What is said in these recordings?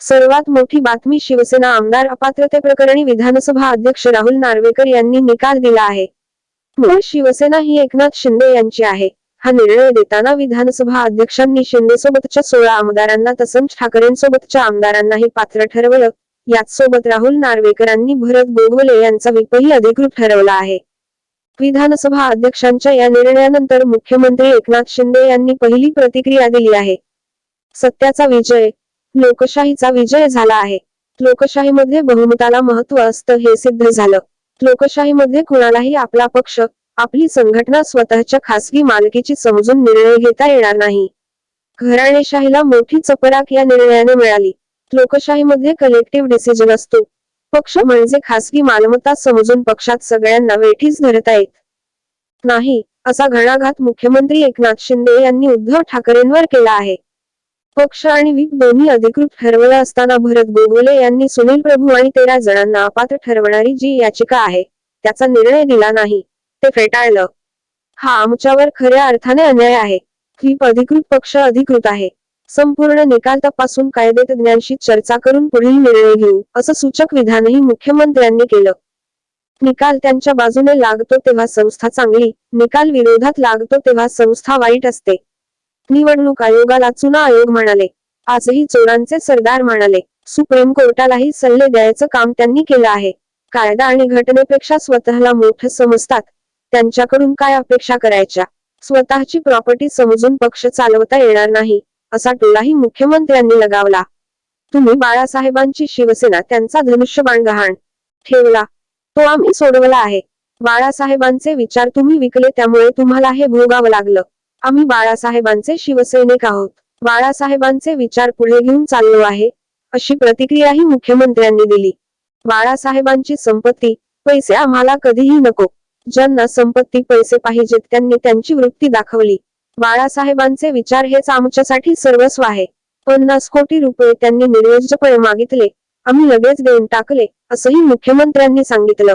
सर्वात मोठी बातमी शिवसेना आमदार अपात्रते प्रकरणी विधानसभा अध्यक्ष राहुल नार्वेकर यांनी निकाल दिला आहे. मूळ शिवसेना ही एकनाथ शिंदे यांची आहे. हा निर्णय देताना विधानसभा अध्यक्षांनी शिंदेसोबतच्या सोळा आमदारांना तसंच ठाकरेंसोबतच्या आमदारांनाही पात्र ठरवलं. याच सोबत राहुल नार्वेकरांनी भरत गोगवले यांचा विपही अधिकृत ठरवला आहे. विधानसभा अध्यक्षांच्या या निर्णयानंतर मुख्यमंत्री एकनाथ शिंदे यांनी पहिली प्रतिक्रिया दिली आहे. सत्याचा विजय लोकशाहीचा विजय झाला आहे. लोकशाहीमध्ये बहुमताला महत्त्व असतं हे सिद्ध झालं. लोकशाहीमध्ये कुणालाही आपला पक्ष आपली संघटना स्वतःच्या खासगी मालकीची समजून निर्णय घेता येणार नाही. घराणेशाहीला मोठी चपराक या निर्णयाने मिळाली. लोकशाहीमध्ये कलेक्टिव्ह डिसिजन असतो. पक्ष म्हणजे खासगी मालमत्ता समजून पक्षात सगळ्यांना वेठीच धरता येत. नाही असा घणाघात मुख्यमंत्री एकनाथ शिंदे यांनी उद्धव ठाकरेंवर केला आहे. पक्ष आणि विप दोन्ही अधिकृत ठरवलं असताना भरत गोगोले यांनी सुनील प्रभू आणि तेरा जणांना अपात्र ठरवणारी जी याचिका आहे त्याचा निर्णय दिला नाही. ते फेटाळलं. हा आमच्यावर खऱ्या अर्थाने अन्याय आहे. विप अधिकृत पक्ष अधिकृत आहे. संपूर्ण निकाल तपासून कायदेतज्ञांशी चर्चा करून पुढील निर्णय घेऊ असं सूचक विधानही मुख्यमंत्र्यांनी केलं. निकाल त्यांच्या बाजूने लागतो तेव्हा संस्था चांगली निकाल विरोधात लागतो तेव्हा संस्था वाईट असते. निवडणूक आयोगाला चुना आयोग म्हणाले. आजही चोरांचे सरदार म्हणाले. सुप्रीम कोर्टालाही सल्ले द्यायचं काम त्यांनी केलं आहे. कायदा आणि घटनेपेक्षा स्वतःला मोठं समजतात. त्यांच्याकडून काय अपेक्षा करायच्या? स्वतःची प्रॉपर्टी समजून पक्ष चालवता येणार नाही असा टोलाही मुख्यमंत्र्यांनी लगावला. तुम्ही बाळासाहेबांची शिवसेना त्यांचा धनुष्यबाण गहाण ठेवला. तो आम्ही सोडवला आहे. बाळासाहेबांचे विचार तुम्ही विकले त्यामुळे तुम्हाला हे भोगावं लागलं. आम्ही बाळासाहेबांचे शिवसैनिक आहोत. बाळासाहेबांचे विचार पुढे घेऊन चाललो आहे अशी प्रतिक्रियाही मुख्यमंत्र्यांनी दिली. बाळासाहेबांची संपत्ती पैसे आम्हाला कधीही नको. ज्यांना संपत्ती पैसे पाहिजेत त्यांनी त्यांची वृत्ती दाखवली. बाळासाहेबांचे विचार हेच आमच्यासाठी सर्वस्व आहे. पन्नास कोटी रुपये त्यांनी निर्योज्यपणे मागितले आम्ही लगेच देऊन टाकले असंही मुख्यमंत्र्यांनी सांगितलं.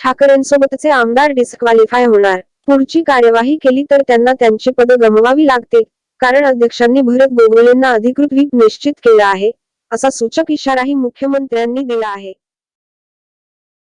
ठाकरेंसोबतचे आमदार डिस्क्वालिफाय होणार. पुढची कार्यवाही केली तर त्यांना त्यांची पद गमवावी लागतील. कारण अध्यक्षांनी भरत गोगोलेंना अधिकृत व्हीप निश्चित केला आहे असा सूचक इशाराही मुख्यमंत्र्यांनी दिला आहे.